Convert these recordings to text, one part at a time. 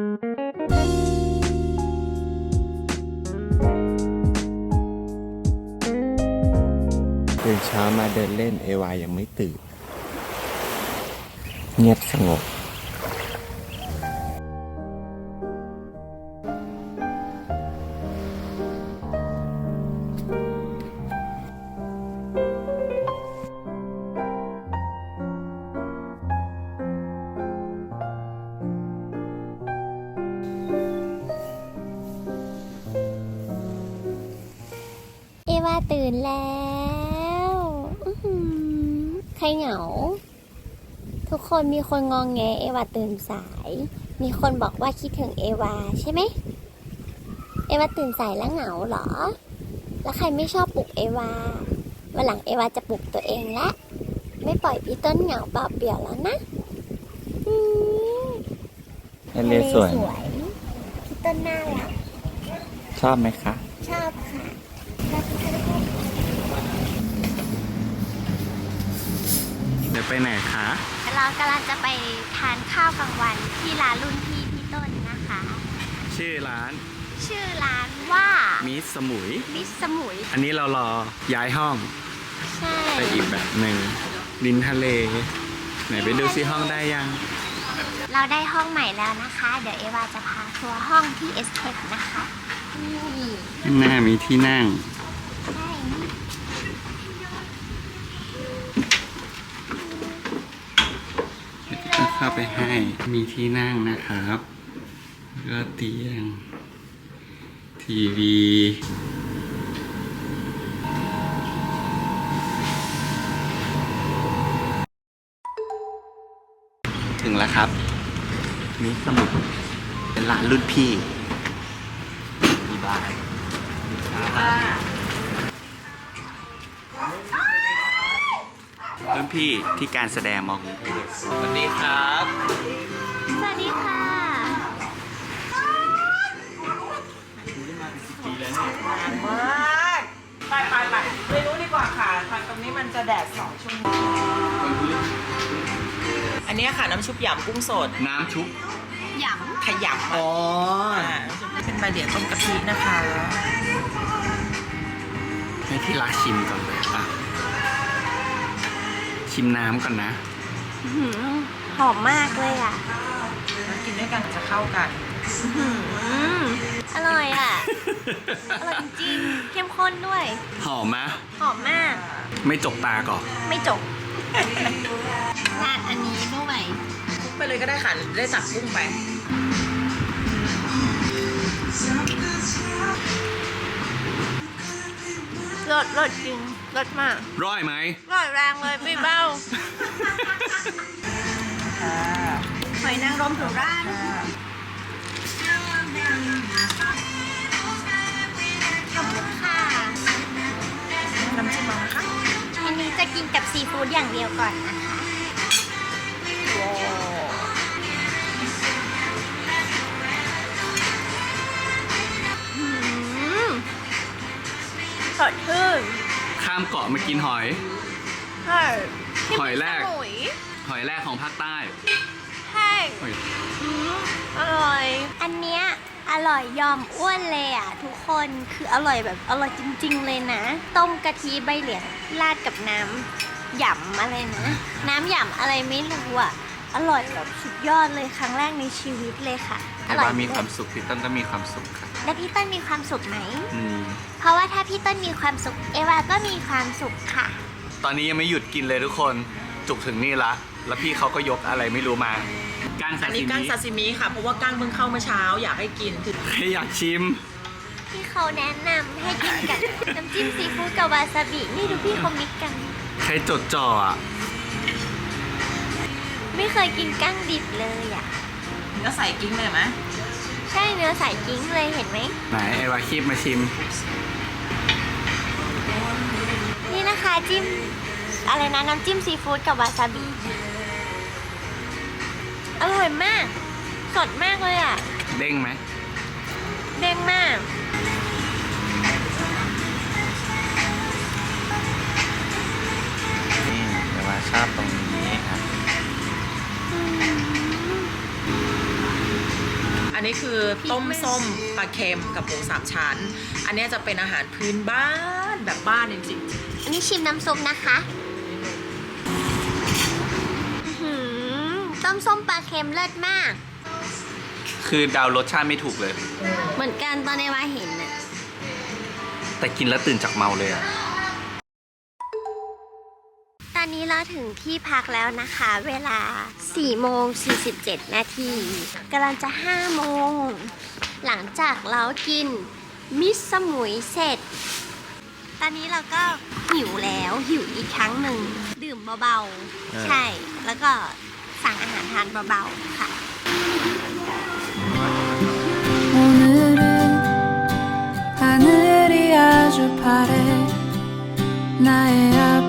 ตื่นเช้ามาเดินเล่นเอวายังไม่ตื่น เงียบสงบ แล้วอื้อหือใครเหงา ทุกคนมีคนงองแงเอวาตื่นสาย มีคนบอกว่าคิดถึงเอวาใช่ไหม เอวาตื่นสายแล้วเหงาเหรอ แล้วใครไม่ชอบปลุกเอวาวันหลังเอวาจะปลุกตัวเองละ ไม่ปล่อยพี่ต้นเหงาเปล่าเปลี่ยวแล้วนะอืมทะเลสวย พี่ต้นน่ารัก ชอบไหมคะ ชอบค่ะชอบค่ะ เดี๋ยวไปไหนคะเรากำลังจะไปทานข้าวกลางวันที่ร้านรุ่นพี่พี่ต้นนะคะ ชื่อร้าน ชื่อร้านว่ามิสสมุย มิสสมุย อันนี้เรารอย้ายห้องใช่ไปอีกแบบหนึ่งริมทะเล ไหนไปดูซิห้องได้ยัง เราได้ห้องใหม่แล้วนะคะ เดี๋ยวเอวาจะพาทัวร์ห้องที่เอสเทนะคะนี่ข้างหน้ามีที่นั่ง ใช่ ก็ เข้าไปให้มีที่นั่งนะครับแล้วก็เตียง ทีวีถึงแล้วครับ นี่สมุดเป็นร้านรุ่นพี่มีบายรุ่ พี่ที่การแสดงมองสวัสดีครับ สวัสดีค่ะ มากไปไปไปไม่รู้ดีกว่าค่ะทางตรงนี้มันจะแดดสองชั่วโมงอันนี้ค่ะน้ำชุบหยำกุ้งสดน้ำชุบ หยขยำอ๋อเป็นใบเหลียงต้มกะทินะคะ ให้ที่รักชิมก่อนเลยอะ ชิมน้ำก่อนนะำอื้อหือหอมมากเลยอะแล้วกินด้วยกันจะเข้ากัน อื้อหืออร่อยอะ อร่อยจริงๆเข้มข้นด้วย หอมไหมหอมมาก ไม่จกตาก่อนไม่จบราดอันนี้ด้วยคลุกไปเลยก็ได้ค่ะ ได้ตักกุ้งไป รสรสจริงรสมากร้อยไหมร่อยแรงเลยไม่เบ้าค่ะหอยนางรมสุราษฎร์ขอบคุณค่ะน้ำจิ้มมังคะอันนี้จะกินกับซีฟู้ดอย่างเดียวก่อนนะคะว้าวอืมสดชื่นข้ามเกาะมากินหอย ใช่หอยแรก สมุยหอยแรกของภาคใต้ใช่หอยอืมอร่อย อันเนี้ยอร่อยยอมอ้วนเลยอะทุกคนคืออร่อยแบบอร่อยจริง ๆ เลยนะ ต้มกะทิใบเหลียงราดกับน้ำหยำอะไรนะ น้ำหยำอะไรไม่รู้อะ อร่อยแบบสุดยอดเลยครั้งแรกในชีวิตเลยค่ะ อแต่ร่อยว่ามีความสุขพี่ต้นก็มีความสุขครับแล้วพี่ต้นมีความสุขไหม อืมเพราะว่าถ้าพี่ต้นมีความสุข เอวาก็มีความสุขค่ะ ตอนนี้ยังไม่หยุดกินเลยทุกคนจุกถึงนี่ละ แล้วพี่เขาก็ยกอะไรไม่รู้มาก้างซาอันซินี้กั้งมิซาซิมิค่ะ เพราะว่ากั้งเพิ่งเข้าเมื่อเช้าอยากให้กินคือใครอยากชิม ที่เขาแนะนำให้กินกับ น้ำจิ้มซีฟู้ดกับวาซาบิ นี่ดูพี่เขามิกกัน ใครจดจ่ออะ ไม่เคยกินกั้งดิบเลยอะก็ใส่กิ้งเลยไหมใช่เนื้อใสกิ้งเลยเห็นไหม ไหนไอวาคีบมาชิม นี่นะคะจิ้ม อะไรนะน้ำจิ้มซีฟู้ดกับวาซาบิ อร่อยมาก สดมากเลยอะ เด้งไหม เด้งมาก นี้ครับอันอันนี้คือต้มส้มปลาเค็มกับหมูสามชั้น อันเนี้ยจะเป็นอาหารพื้นบ้านแบบบ้านจริงอันนี้ชิมน้ำซุปนะคะอื้อหือต้มส้มปลาเค็มเลิศมาก คือเดาวรสชาติไม่ถูกเลย เหมือนกันตอนในว่าเห็นน่ะแต่กินแล้วตื่นจากเมาเลยอะ ถึงที่พักแล้วนะคะ เวลา4โมง47 นาทีกำลังจะ5โมง หลังจากเรากินมิสสมุยเสร็จ ตอนนี้เราก็หิวแล้วหิวอีกครั้งหนึ่ง ดื่มเบาๆ ใช่ แล้วก็สั่งอาหารทานเบาๆ ค่ะ 오늘은 하늘이 아주 파래 나의 앞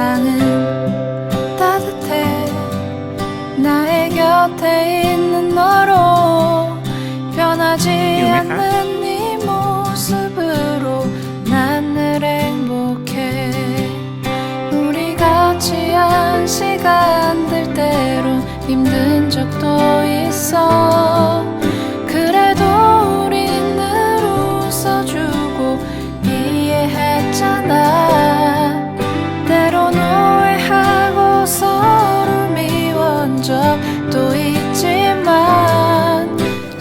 세상은 따뜻해. 나의 곁에 있는 너로 변하지 않는 네 모습으로 난 늘 행복해. 우리 같이 한 시간들 때론 힘든 적도 있어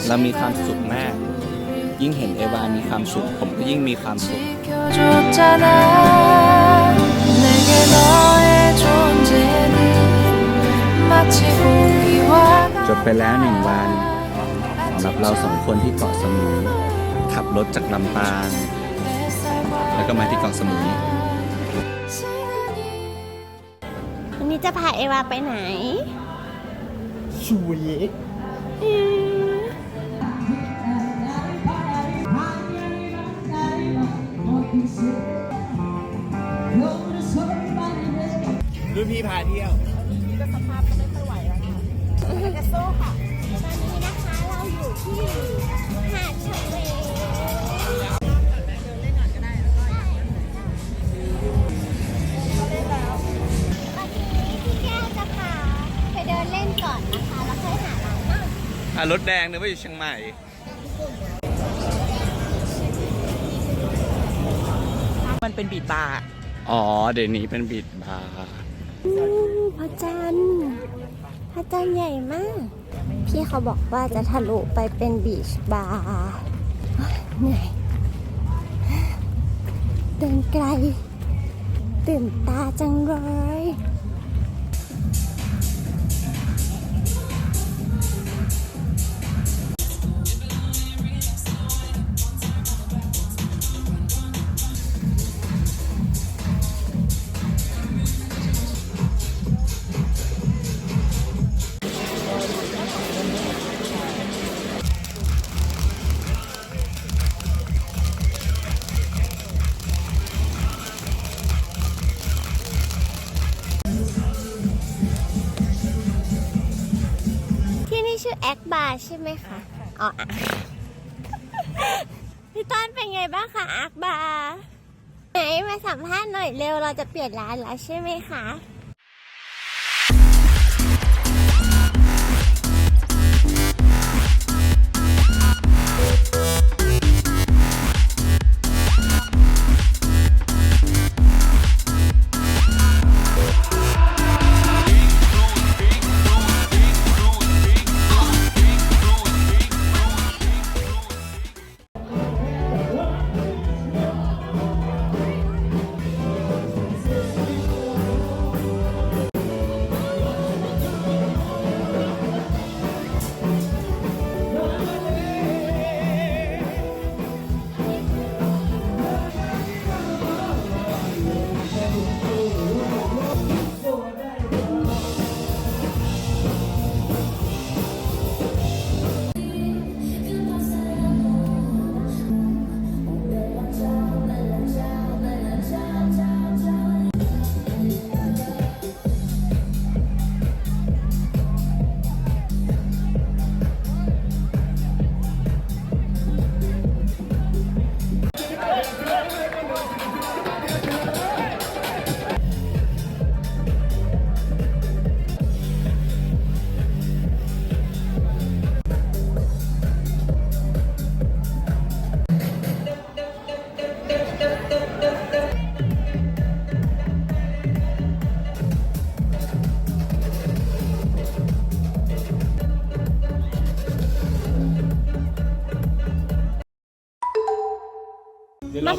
เรามีความสุขมาก ยิ่งเห็นเอวามีความสุข ผมก็ยิ่งมีความสุข จบไปแล้วหนึ่งวันสำหรับเราสองคนที่เกาะสมุยขับรถจากลำปาง แล้วก็มาที่เกาะสมุยวันนี้จะพาเอวาไปไหน ฉุรุ่นพี่พาเที่ยวนี่สภาพก็ไม่ค่อยไหวแล้วค่ะจะโซ่ค่ะ ตอนนี้นะคะเราอยู่ที่หาดเฉลย นเล่นก่อนนะคะ แล้วค่อยหาร้านนั่งอะรถแดงนึกว่าอยู่เชียงใหม่ๆมันเป็นบีดบาร์ อ๋อ เดี๋ยวนี้เป็นบิดบาร์อืมพระจันทร์พระจันทร์ใหญ่มาก พี่เขาบอกว่าจะทะลุไปเป็นบีชบาร์โอ๊ยเหนื่อยเดินไกล ตื่นตาจังเลย ใช่ไหมคะอ๋อพี่ต้นเป็นไงบ้างคะแอคบาร์ไหนมาสัมภาษณ์หน่อยเร็วเราจะเปลี่ยนร้านแล้วใช่ไหมคะ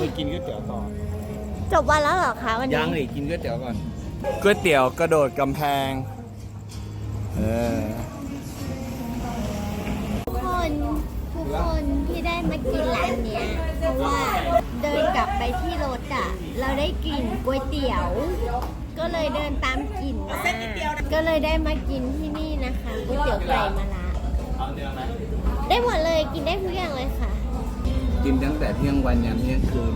ไปกินก๋วยเตี๋ยวต่อจบวันแล้วเหรอคะวันนี้ยังอีกกินก๋วยเตี๋ยวก่อนก๋วยเตี๋ยวกระโดดกำแพงเออทุกคนทุกคนที่ได้มากินร้านเนี้ยเพราะว่าเดินกลับไปที่รถอะ เราได้กลิ่นก๋วยเตี๋ยว ก็เลยเดินตามกลิ่นมาก็เลยได้มากินที่นี่นะคะก๋วยเตี๋ยวไก่มะระได้หมดเลยกินได้ทุกอย่างเลยค่ะ กินตั้งแต่เที่ยงวันยันเที่ยงคืน